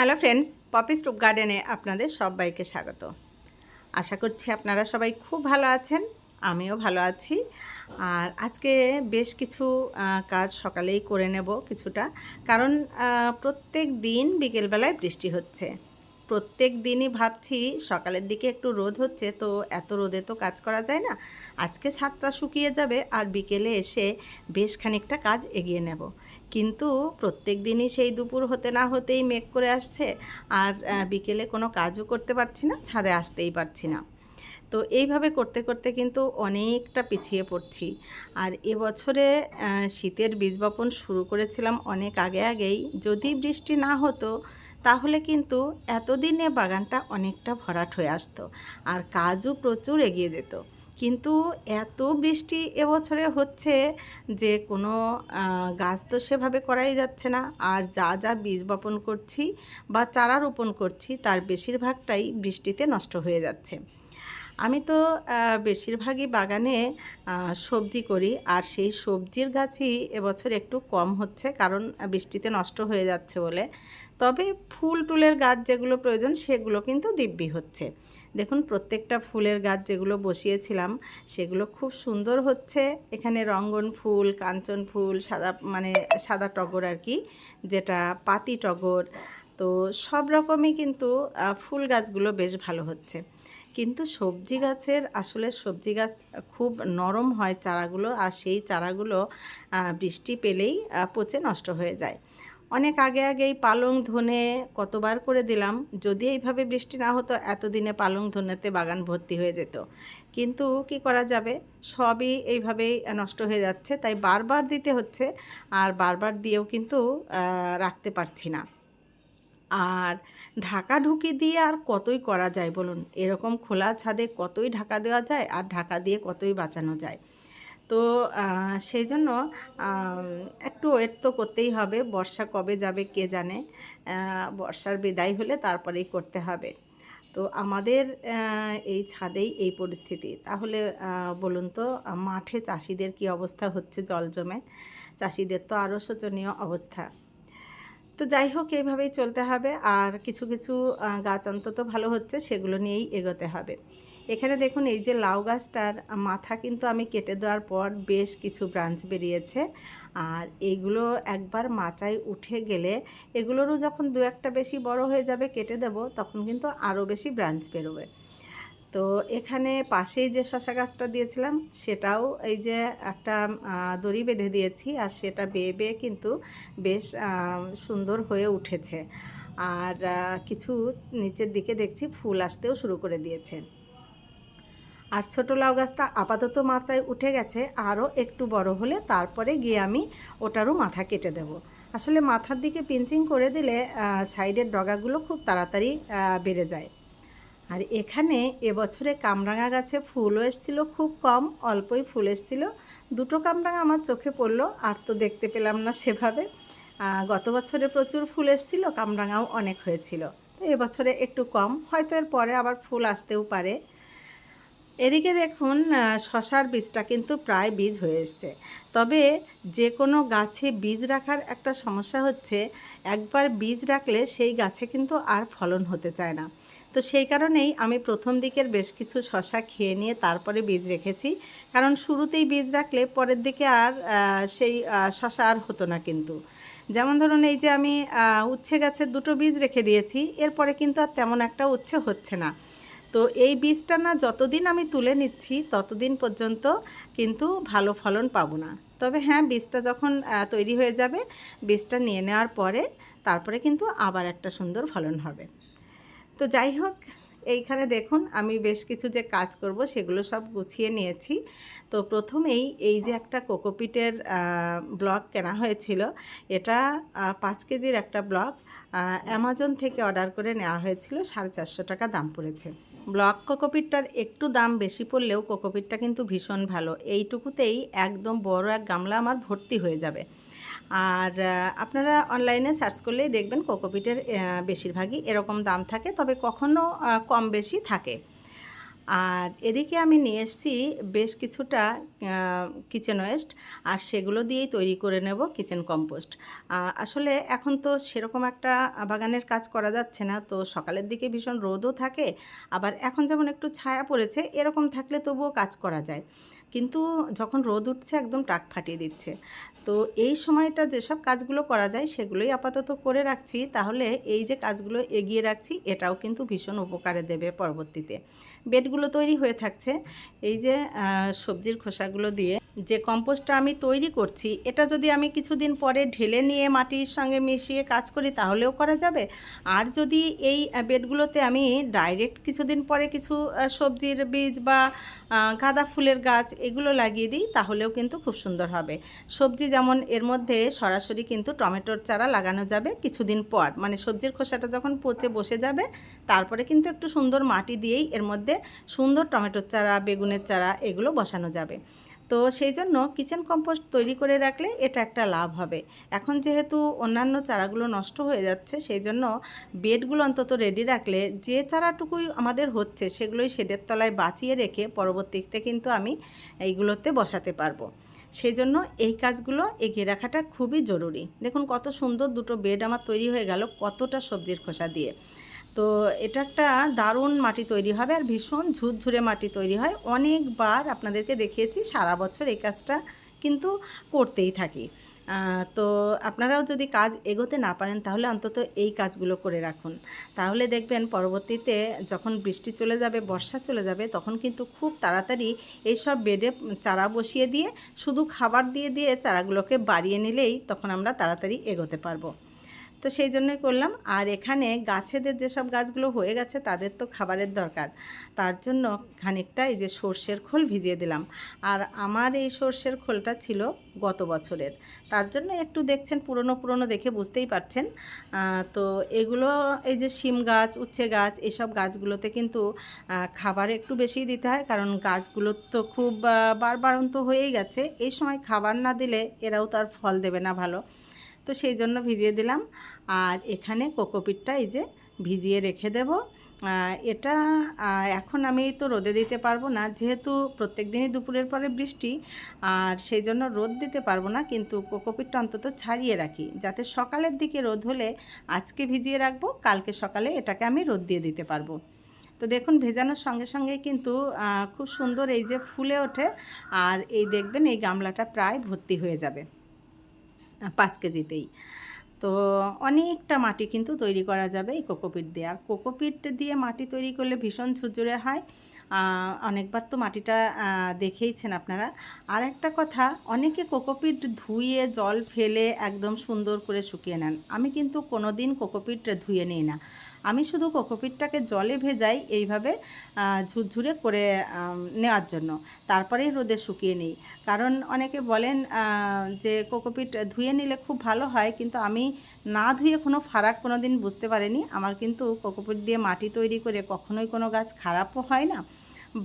Hello friends, poppy stoop গার্ডেনে আপনাদের সবাইকে স্বাগত। আশা করছি আপনারা সবাই খুব ভালো আছেন, আমিও ভালো আছি। আর আজকে বেশ কিছু কাজ সকালেই করে নেব কিছুটা। কারণ প্রত্যেক দিন বিকেলবেলায় বৃষ্টি হচ্ছে। প্রত্যেক দিনই ভাবছি সকালের দিকে একটু রোদ হচ্ছে, তো এত রোদে তো কাজ করা যায় না। আজকে ছাদটা শুকিয়ে যাবে আর বিকেলে এসে বেশ খানিকটা কাজ এগিয়ে নেব। কিন্তু প্রত্যেক দিনই সেই দুপুর হতে না হতেই মেঘ করে আসছে আর বিকেলে কোনো কাজও করতে পারছি না, ছাদে আসতেই পারছি না। তো এইভাবে করতে করতে কিন্তু অনেকটা পিছিয়ে পড়ছি। আর এবছরে শীতের বীজ বপন শুরু করেছিলাম অনেক আগে আগেই। যদি বৃষ্টি না হতো, তাহলে কিন্তু এতদিনে বাগানটা অনেকটা ভরাট হয়ে আসতো। আর কাজও প্রচুর এগিয়ে যেত। কিন্তু এত বৃষ্টি এবছরে হচ্ছে যে কোনো গাছ তো সেভাবে করাই যাচ্ছে না। আর যা যা বীজ বপন করছি বা চারা রোপণ করছি, তার বেশিরভাগটাই বৃষ্টিতে নষ্ট হয়ে যাচ্ছে। আমি তো বেশিরভাগই বাগানে সবজি করি। আর সেই সবজির গাছই এবছর একটু কম হচ্ছে, কারণ বৃষ্টিতে নষ্ট হয়ে যাচ্ছে বলে। তবে ফুল টুলের গাছ যেগুলো প্রয়োজন, সেগুলো কিন্তু দিব্যি হচ্ছে। দেখুন, প্রত্যেকটা ফুলের গাছ যেগুলো বসিয়েছিলাম, সেগুলো খুব সুন্দর হচ্ছে। এখানে রঙ্গন ফুল, কাঞ্চন ফুল, সাদা মানে সাদা টগর আর কি, যেটা পাতি টগর। তো সব রকমই কিন্তু ফুল গাছগুলো বেশ ভালো হচ্ছে। কিন্তু সবজি গাছের আসলে সবজি গাছ খুব নরম হয় চারাগুলো আর সেই চারাগুলো বৃষ্টি পেলেই পচে নষ্ট হয়ে যায়। অনেক আগে আগেই পালং ধনে কতবার করে দিলাম, যদি এইভাবে বৃষ্টি না হতো এতদিনে পালং ধনেতে বাগান ভর্তি হয়ে যেত। কিন্তু কি করা যাবে? সবই এইভাবেই নষ্ট হয়ে যাচ্ছে, তাই বারবার দিতে হচ্ছে আর বারবার দিয়েও কিন্তু রাখতে পারছি না। আর ঢাকা ঢুকি দিয়ে আর কতই করা যায় বলুন? এরকম খোলা ছাদে কতই ঢাকা দেওয়া যায় আর ঢাকা দিয়ে কতই বাঁচানো যায়? তো সেই জন্য একটু ওয়েট তো করতেই হবে, বর্ষা কবে যাবে কে জানে? বর্ষার বিদায় হলে তারপরেই করতে হবে। তো আমাদের এই ছাদেই এই পরিস্থিতি। তাহলে বলুন তো, মাঠে চাষিদের কি অবস্থা হচ্ছে জল জমে? চাষিদের তো আরও শোচনীয় অবস্থা। তো যাই হোক, এইভাবেই চলতে হবে। আর কিছু কিছু গাছ অন্তত ভালো হচ্ছে, সেগুলো নিয়েই এগোতে হবে। এখানে দেখুন, এই যে লাউ গাছটার মাথা কিন্তু আমি কেটে দেওয়ার পর বেশ কিছু ব্রাঞ্চ বেরিয়েছে। আর এগুলো একবার মাচায় উঠে গেলে এগুলোরও যখন দু একটা বেশি বড় হয়ে যাবে, কেটে দেব, তখন কিন্তু আরও বেশি ব্রাঞ্চ বেরোবে। তো এখানে পাশেই যে শশা গাছটা দিয়েছিলাম, সেটাও এই যে একটা দড়ি বেঁধে দিয়েছি আর সেটা বেয়ে বেয়ে কিন্তু বেশ সুন্দর হয়ে উঠেছে। আর কিছু নিচের দিকে দেখছি ফুল আসতেও শুরু করে দিয়েছে। আর ছোটো লাউ গাছটা আপাতত মাচায় উঠে গেছে, আরও একটু বড় হলে তারপরে গিয়ে আমি ওটারও মাথা কেটে দেব। আসলে মাথার দিকে পিঞ্চিং করে দিলে সাইডের ডগাগুলো খুব তাড়াতাড়ি বেড়ে যায়। আর এখানে এবছরে কামরাঙা গাছে ফুলও এসেছিল, খুব কম, অল্পই ফুল এসেছিল। দুটো কামরাঙা আমার চোখে পড়ল, আর তো দেখতে পেলাম না সেভাবে। গত বছরে প্রচুর ফুল এসেছিল, কামরাঙাও অনেক হয়েছিল। তো এবছরে একটু কম, হয়তো এর পরে আবার ফুল আসতেও পারে। এদিকে দেখুন শশার বীজটা কিন্তু প্রায় বীজ হয়ে এসছে। তবে যে কোনো গাছে বীজ রাখার একটা সমস্যা হচ্ছে, একবার বীজ রাখলে সেই গাছে কিন্তু আর ফলন হতে চায় না। তো সেই কারণেই আমি প্রথম দিকের বেশ কিছু শশা খেয়ে নিয়ে তারপরে বীজ রেখেছি। কারণ শুরুতেই বীজ রাখলে পরের দিকে আর সেই শশা আর হতো না কিন্তু। যেমন ধরুন এই যে আমি উচ্ছে গাছের দুটো বীজ রেখে দিয়েছি, এরপরে কিন্তু আর তেমন একটা উচ্ছে হচ্ছে না। তো এই বীজটা না যতদিন আমি তুলে নিচ্ছি, ততদিন পর্যন্ত কিন্তু ভালো ফলন পাবো না। তবে হ্যাঁ বীজটা যখন তৈরি হয়ে যাবে, বীজটা নিয়ে নেওয়ার পরে তারপরে কিন্তু আবার একটা সুন্দর ফলন হবে। তো যাই হোক, এইখানে দেখুন আমি বেশ কিছু যে কাজ করব সেগুলো সব গুছিয়ে নিয়েছি। তো প্রথমেই এই যে একটা কোকোপিটের ব্লক কেনা হয়েছিল, এটা পাঁচ কেজির একটা ব্লক অ্যামাজন থেকে অর্ডার করে নেওয়া হয়েছিল সাড়ে চারশো টাকা দাম পড়েছে। ব্লক কোকোপিটটার একটু দাম বেশি পড়লেও কোকোপিটটা কিন্তু ভীষণ ভালো। এইটুকুতেই একদম বড় এক গামলা আমার ভর্তি হয়ে যাবে। আর আপনারা অনলাইনে সার্চ করলেই দেখবেন কোকোপিটের বেশিরভাগই এরকম দাম থাকে, তবে কখনো কম বেশি থাকে। আর এদিকে আমি নিয়ে এসেছি বেশ কিছুটা কিচেন ওয়েস্ট আর সেগুলো দিয়েই তৈরি করে নেব কিচেন কম্পোস্ট আসলে এখন তো সেরকম একটা বাগানের কাজ করা যাচ্ছে না, তো সকালের দিকে ভীষণ রোদও থাকে, আবার এখন যেমন একটু ছায়া পড়েছে, এরকম থাকলে তবুও কাজ করা যায়। কিন্তু যখন রোদ উঠছে একদম টাক ফাটিয়ে দিচ্ছে। তো এই সময়টা যেসব কাজগুলো করা যায় সেগুলোই আপাতত করে রাখছি। তাহলে এই যে কাজগুলো এগিয়ে রাখছি, এটাও কিন্তু ভীষণ উপকারে দেবে পরবর্তীতে। বেডগুলো তৈরি হয়ে থাকছে। এই যে সবজির খোসাগুলো দিয়ে যে কম্পোস্টটা আমি তৈরি করছি, এটা যদি আমি কিছুদিন পরে ঢেলে নিয়ে মাটির সঙ্গে মিশিয়ে কাজ করি তাহলেও করা যাবে। আর যদি এই বেডগুলোতে আমি ডাইরেক্ট কিছুদিন পরে কিছু সবজির বীজ বা গাঁদা ফুলের গাছ এগুলো লাগিয়ে দিই তাহলেও কিন্তু খুব সুন্দর হবে। সবজি যেমন এর মধ্যে সরাসরি কিন্তু টমেটোর চারা লাগানো যাবে কিছুদিন পর। মানে সবজির খোসাটা যখন পচে বসে যাবে, তারপরে কিন্তু একটু সুন্দর মাটি দিয়েই এর মধ্যে সুন্দর টমেটোর চারা, বেগুনের চারা এগুলো বসানো যাবে। তো সেই জন্য কিচেন কম্পোস্ট তৈরি করে রাখলে এটা একটা লাভ হবে। এখন যেহেতু অন্যান্য চারাগুলো নষ্ট হয়ে যাচ্ছে, সেই জন্য বেডগুলো অন্তত রেডি রাখলে যে চারাটুকুই আমাদের হচ্ছে, সেগুলোই শেডের তলায় বাঁচিয়ে রেখে পরবর্তীতে কিন্তু আমি এইগুলোতে বসাতে পারব। সেই জন্য এই কাজগুলো এগিয়ে রাখাটা খুবই জরুরি। দেখুন কত সুন্দর দুটো বেড আমার তৈরি হয়ে গেল, কতটা সবজির খোসা দিয়ে। তো এটা একটা দারুণ মাটি তৈরি হবে আর ভীষণ ঝুরঝুরে মাটি তৈরি হয়। অনেকবার আপনাদেরকে দেখিয়েছি, সারা বছর এই কাজটা কিন্তু করতেই থাকি। তো আপনারাও যদি কাজ এগোতে না পারেন, তাহলে অন্তত এই কাজগুলো করে রাখুন। তাহলে দেখবেন পরবর্তীতে যখন বৃষ্টি চলে যাবে, বর্ষা চলে যাবে, তখন কিন্তু খুব তাড়াতাড়ি এইসব বেডে চারা বসিয়ে দিয়ে, শুধু খাবার দিয়ে দিয়ে চারাগুলোকে বাড়িয়ে নিলেই তখন আমরা তাড়াতাড়ি এগোতে পারব। তো সেই জন্যই করলাম। আর এখানে গাছেদের যেসব গাছগুলো হয়ে গেছে, তাদের তো খাবারের দরকার। তার জন্য খানিকটা এই যে সর্ষের খোল ভিজিয়ে দিলাম। আর আমার এই সর্ষের খোলটা ছিল গত বছরের। তার জন্য একটু দেখছেন, পুরনো পুরনো দেখে বুঝতেই পারছেন। তো এগুলো এই যে শিম গাছ, উচ্ছে গাছ এইসব গাছগুলোতে কিন্তু খাবার একটু বেশি দিতে হয়। কারণ গাছগুলো তো খুব বারবারন্ত হয়েই গেছে। এই সময় খাবার না দিলে এরাও তার ফল দেবে না ভালো। তো সেই জন্য ভিজিয়ে দিলাম। আর এখানে কোকোপিটটা এই যে ভিজিয়ে রেখে দেব। এটা এখন আমি তো রোদে দিতে পারব না। যেহেতু প্রত্যেক দিনই দুপুরের পরে বৃষ্টি, আর সেই জন্য রোদ দিতে পারব না, কিন্তু কোকোপিটটা অন্তত ছাড়িয়ে রাখি। যাতে সকালের দিকে রোদ হলে আজকে ভিজিয়ে রাখব, কালকে সকালে এটাকে আমি রোদ দিয়ে দিতে পারব। তো দেখুন, ভেজানোর সঙ্গে সঙ্গে কিন্তু খুব সুন্দর এই যে ফুলে ওঠে। আর এই দেখবেন, এই গামলাটা প্রায় ভর্তি হয়ে যাবে। পাঁচ কেজিতেই। তো অনেকটা মাটি কিন্তু তৈরি করা যাবে এই কোকোপিট দিয়ে। আর কোকোপিট দিয়ে মাটি তৈরি করলে ভীষণ ঝুরঝুরে হয়। অনেকবার তো মাটিটা দেখেইছেন আপনারা। আর একটা কথা, অনেকে কোকোপিট ধুয়ে জল ফেলে একদম সুন্দর করে শুকিয়ে নেন। আমি কিন্তু কোনো দিন কোকোপিট ধুয়ে নিই না। আমি শুধু কোকোপিটটাকে জলে ভেজাই এইভাবে ঝুরঝুরে করে নেওয়ার জন্য। তারপরেই রোদে শুকিয়ে নিই। কারণ অনেকে বলেন যে কোকোপিট ধুয়ে নিলে খুব ভালো হয়, কিন্তু আমি না ধুয়ে কোনো ফারাক কোনো দিন বুঝতে পারিনি। আমার কিন্তু কোকোপিট দিয়ে মাটি তৈরি করে কখনোই কোনো গাছ খারাপও হয় না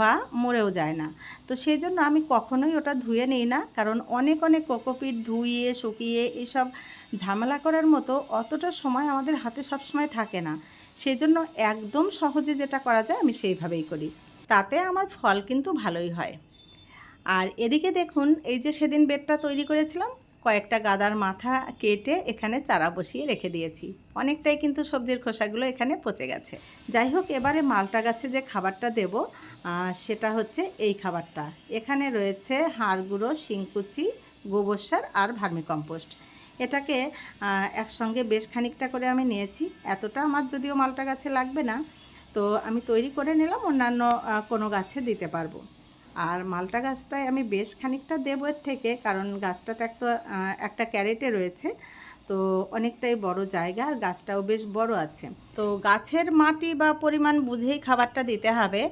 বা মরেও যায় না। তো সেই জন্য আমি কখনোই ওটা ধুয়ে নিই না। কারণ অনেক অনেক কোকোপিট ধুইয়ে শুকিয়ে এইসব ঝামেলা করার মতো অতটা সময় আমাদের হাতে সবসময় থাকে না। সেই জন্য একদম সহজে যেটা করা যায় আমি সেইভাবেই করি। তাতে আমার ফল কিন্তু ভালোই হয়। আর এদিকে দেখুন, এই যে সেদিন বেডটা তৈরি করেছিলাম, কয়েকটা গাদার মাথা কেটে এখানে চারা বসিয়ে রেখে দিয়েছি। অনেকটাই কিন্তু সবজির খোসাগুলো এখানে পচে গেছে। যাই হোক, এবারে মালটা গাছে যে খাবারটা দেব সেটা হচ্ছে এই খাবারটা। এখানে রয়েছে হাড় গুঁড়ো শিংকুচি, গোবর সার আর ভার্মিকম্পোস্ট। এটাকে একসঙ্গে বেশ খানিকটা করে আমি নিয়েছি। এতটা আমার যদিও মালটা গাছে লাগবে না, তো আমি তৈরি করে নিলাম, অন্যান্য কোনো গাছে দিতে পারব। আর মালটা গাছটায় আমি বেশ খানিকটা দেবো এর থেকে, কারণ গাছটাতে একটা একটা ক্যারেটে রয়েছে, তো অনেকটাই বড় জায়গা, আর গাছটাও বেশ বড় আছে। তো গাছের মাটি বা পরিমাণ বুঝেই খাবারটা দিতে হবে।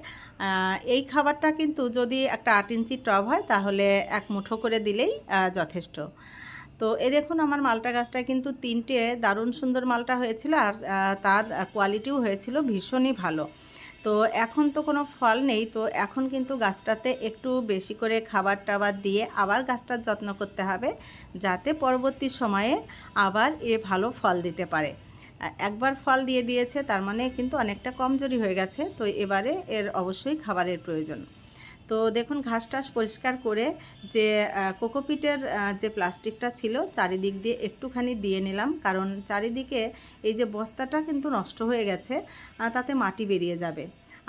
এই খাবারটা কিন্তু যদি একটা আট ইঞ্চি টব হয়, তাহলে এক মুঠো করে দিলেই যথেষ্ট। তো এ দেখুন, আমার মালটা গাছটায় কিন্তু তিনটে দারুণ সুন্দর মালটা হয়েছিল আর তার কোয়ালিটিও হয়েছিল ভীষণই ভালো। তো এখন তো কোনো ফল নেই, তো এখন কিন্তু গাছটাতে একটু বেশি করে খাবার টাবার দিয়ে আবার গাছটার যত্ন করতে হবে যাতে পরবর্তী সময়ে আবার এ ভালো ফল দিতে পারে। একবার ফল দিয়ে দিয়েছে, তার মানে কিন্তু অনেকটা কমজোরি হয়ে গেছে, তো এবারে এর অবশ্যই খাবারের প্রয়োজন। তো দেখুন ঘাস টাস পরিষ্কার করে যে কোকোপিটের যে প্লাস্টিকটা ছিল, চারিদিক দিয়ে একটুখানি দিয়ে নিলাম। কারণ চারিদিকে এই যে বস্তাটা কিন্তু নষ্ট হয়ে গেছে তাতে মাটি বেরিয়ে যাবে।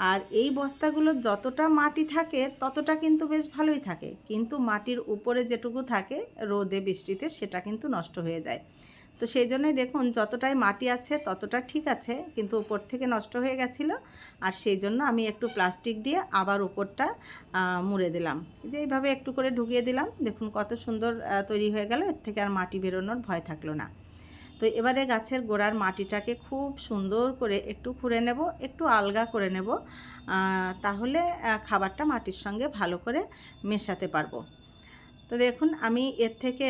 আর এই বস্তাগুলো যতটা মাটি থাকে, ততটা কিন্তু বেশ ভালোই থাকে। কিন্তু মাটির উপরে যেটুকু থাকে, রোদে, বৃষ্টিতে, সেটা কিন্তু নষ্ট হয়ে যায়। তো সেই জন্যই দেখুন, যতটাই মাটি আছে ততটা ঠিক আছে, কিন্তু উপর থেকে নষ্ট হয়ে গেছিল। আর সেই জন্য আমি একটু প্লাস্টিক দিয়ে আবার উপরটা মুড়ে দিলাম। যে এইভাবে একটু করে ঢুকিয়ে দিলাম, দেখুন কত সুন্দর তৈরি হয়ে গেল, এর থেকে আর মাটি বেরোনোর ভয় থাকল না। তো এবারে গাছের গোড়ার মাটিটাকে খুব সুন্দর করে একটু খুঁড়ে নেব, একটু আলগা করে নেব তাহলে খাবারটা মাটির সঙ্গে ভালো করে মেশাতে পারব। তো দেখুন, আমি এর থেকে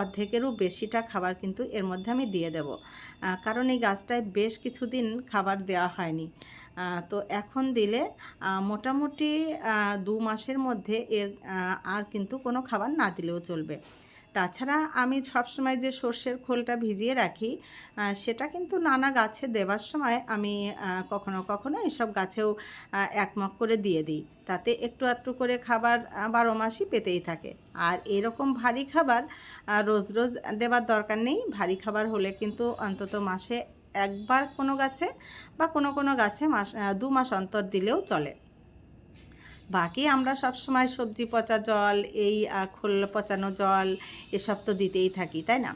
অর্ধেকেরও বেশিটা খাবার কিন্তু এর মধ্যে আমি দিয়ে দেব। কারণ এই গাছটায় বেশ কিছুদিন খাবার দেওয়া হয়নি। তো এখন দিলে মোটামুটি দু মাসের মধ্যে এর আর কিন্তু কোনো খাবার না দিলেও চলবে। তাছাড়া আমি সবসময় যে সর্ষের খোলটা ভিজিয়ে রাখি সেটা কিন্তু নানা গাছে দেওয়ার সময় আমি কখনো কখনো এসব গাছেও আহ, এক মগ করে দিয়ে দিই। তাতে একটু একটু করে খাবার বারো মাসই পেতেই থাকে। আর এরকম ভারী খাবার রোজ রোজ দেবার দরকার নেই। ভারী খাবার হলে কিন্তু অন্তত মাসে একবার কোনো গাছে বা কোনো কোনো গাছে মাস দু মাস অন্তর দিলেও চলে। বাকি আমরা সব সময় সবজি পচা জল, এই খোল পচানো জল, এসব তো দিতেই থাকি, তাই না?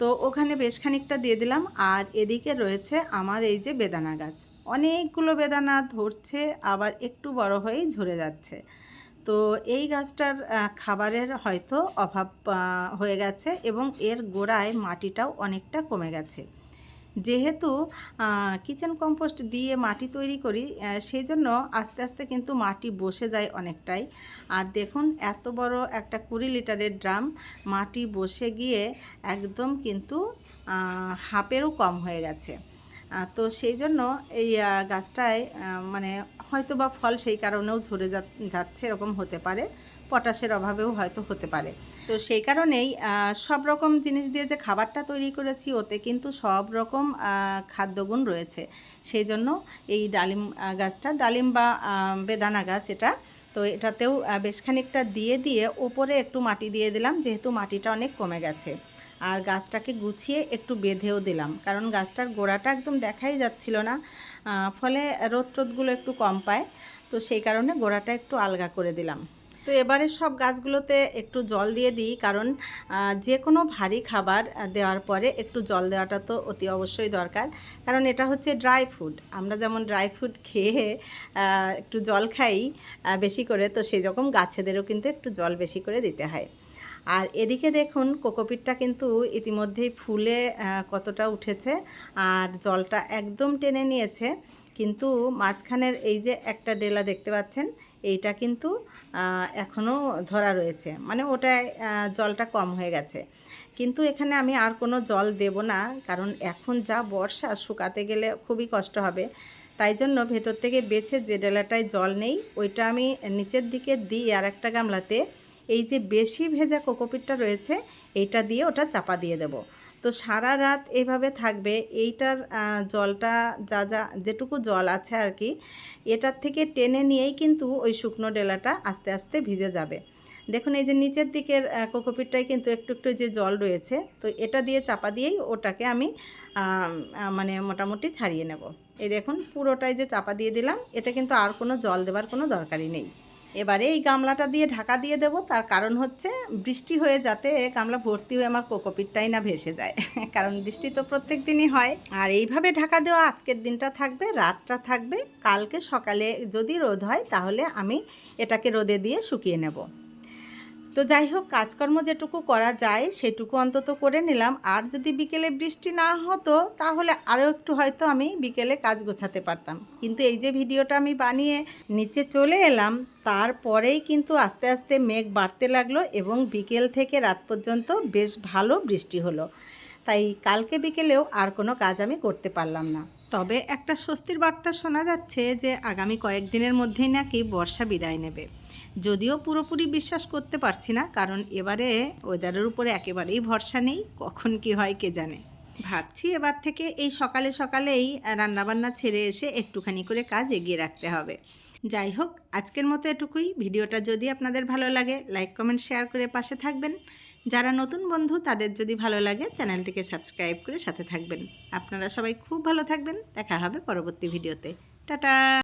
তো ওখানে বেশ খানিকটা দিয়ে দিলাম, আর এদিকে রয়েছে আমার এই যে বেদানা গাছ। অনেকগুলো বেদানা ধরছে, আবার একটু বড় হয়েই ঝরে যাচ্ছে। তো এই গাছটার খাবারের হয়তো অভাব হয়ে গেছে এবং এর গোড়ায় মাটিটাও অনেকটা কমে গেছে। যেহেতু কিচেন কম্পোস্ট দিয়ে মাটি তৈরি করি সেই জন্য আস্তে আস্তে কিন্তু মাটি বসে যায় অনেকটাই। আর দেখুন, এত বড় একটা কুড়ি লিটারের ড্রাম, মাটি বসে গিয়ে একদম কিন্তু হাফেরও কম হয়ে গেছে। তো সেই জন্য এই গাছটায় মানে হয়তো বা ফল সেই কারণেও ঝরে যাচ্ছে, এরকম হতে পারে। পটাশের অভাবেও হয়তো হতে পারে। তো সেই কারণেই সব রকম জিনিস দিয়ে যে খাবারটা তৈরি করেছি, ওতে কিন্তু সব রকম খাদ্যগুণ রয়েছে। সেই জন্য এই ডালিম গাছটা, ডালিম বা বেদানা গাছ এটা, তো এটাতেও বেশ খানিকটা দিয়ে দিয়ে ওপরে একটু মাটি দিয়ে দিলাম, যেহেতু মাটিটা অনেক কমে গেছে। আর গাছটাকে গুছিয়ে একটু বেঁধেও দিলাম, কারণ গাছটার গোড়াটা একদম দেখাই যাচ্ছিল না ফলে রোদ টোদগুলো একটু কম পায়, তো সেই কারণে গোড়াটা একটু আলগা করে দিলাম। তো এবারে সব গাছগুলোতে একটু জল দিয়ে দিই, কারণ যে কোনো ভারী খাবার দেওয়ার পরে একটু জল দেওয়াটা তো অতি অবশ্যই দরকার। কারণ এটা হচ্ছে ড্রাই ফুড আমরা যেমন ড্রাই ফুড খেয়ে একটু জল খাই বেশি করে, তো সেই রকম গাছেদেরও কিন্তু একটু জল বেশি করে দিতে হয়। আর এদিকে দেখুন, কোকোপিটটা কিন্তু ইতিমধ্যেই ফুলে কতটা উঠেছে, আর জলটা একদম টেনে নিয়েছে। কিন্তু মাঝখানের এই যে একটা ডেলা দেখতে পাচ্ছেন এইটা কিন্তু এখনও ধরা রয়েছে। মানে ওটায় জলটা কম হয়ে গেছে। কিন্তু এখানে আমি আর কোনো জল দেব না, কারণ এখন যা বর্ষা শুকাতে গেলে খুবই কষ্ট হবে। তাই জন্য ভেতর থেকে বেছে যে ডেলাটায় জল নেই, ওইটা আমি নিচের দিকে দিই আর একটা গামলাতে। এই যে বেশি ভেজা কোকোপিটটা রয়েছে, এইটা দিয়ে ওটা চাপা দিয়ে দেব। তো সারা রাত এইভাবে থাকবে। এইটার জলটা যা যা, যেটুকু জল আছে আর কি, এটার থেকে টেনে নিয়েই কিন্তু ওই শুকনো ডেলাটা আস্তে আস্তে ভিজে যাবে। দেখুন, এই যে নিচের দিকের কোকোপিটটায় কিন্তু একটু একটু যে জল রয়েছে, তো এটা দিয়ে চাপা দিয়েই ওটাকে আমি মানে মোটামুটি ছাড়িয়ে নেব। এই দেখুন, পুরোটাই যে চাপা দিয়ে দিলাম, এতে কিন্তু আর কোনো জল দেওয়ার কোনো দরকারই নেই। এবারে এই গামলাটা দিয়ে ঢাকা দিয়ে দেব। তার কারণ হচ্ছে বৃষ্টি হয়ে যাতে গামলা ভর্তি হয়ে আমার কোকোপিটটাই না ভেসে যায়। কারণ বৃষ্টি তো প্রত্যেক দিনই হয়। আর এইভাবে ঢাকা দেওয়া আজকের দিনটা থাকবে, রাতটা থাকবে। কালকে সকালে যদি রোদ হয় তাহলে আমি এটাকে রোদে দিয়ে শুকিয়ে নেব। তো যাই হোক, কাজকর্ম যেটুকু করা যায় সেটুকু অন্তত করে নিলাম। আর যদি বিকেলে বৃষ্টি না হতো, তাহলে আরও একটু হয়তো আমি বিকেলে কাজ গোছাতে পারতাম। কিন্তু এই যে ভিডিওটা আমি বানিয়ে নিচে চলে এলাম, তারপরেই কিন্তু আস্তে আস্তে মেঘ বাড়তে লাগল এবং বিকেল থেকে রাত পর্যন্ত বেশ ভালো বৃষ্টি হলো। তাই কালকে বিকেলেও আর কোনো কাজ আমি করতে পারলাম না। তবে একটা স্বস্তির বার্তা শোনা যাচ্ছে যে আগামী কয়েকদিনের মধ্যেই নাকি বর্ষা বিদায় নেবে। যদিও পুরোপুরি বিশ্বাস করতে পারছি না, কারণ এবারে ওয়েদারের উপরে একেবারেই ভরসা নেই, কখন কি হয় কে জানে। ভাবছি এবার থেকে এই সকালে সকালেই রান্নাবান্না ছেড়ে এসে একটুখানি করে কাজ এগিয়ে রাখতে হবে। যাই হোক, আজকের মতো এটুকুই। ভিডিওটা যদি আপনাদের ভালো লাগে, লাইক, কমেন্ট, শেয়ার করে পাশে থাকবেন। যারা নতুন বন্ধু, তাদের যদি ভালো লাগে, চ্যানেলটিকে সাবস্ক্রাইব করে সাথে থাকবেন। আপনারা সবাই খুব ভালো থাকবেন। দেখা হবে পরবর্তী ভিডিওতে। টাটা!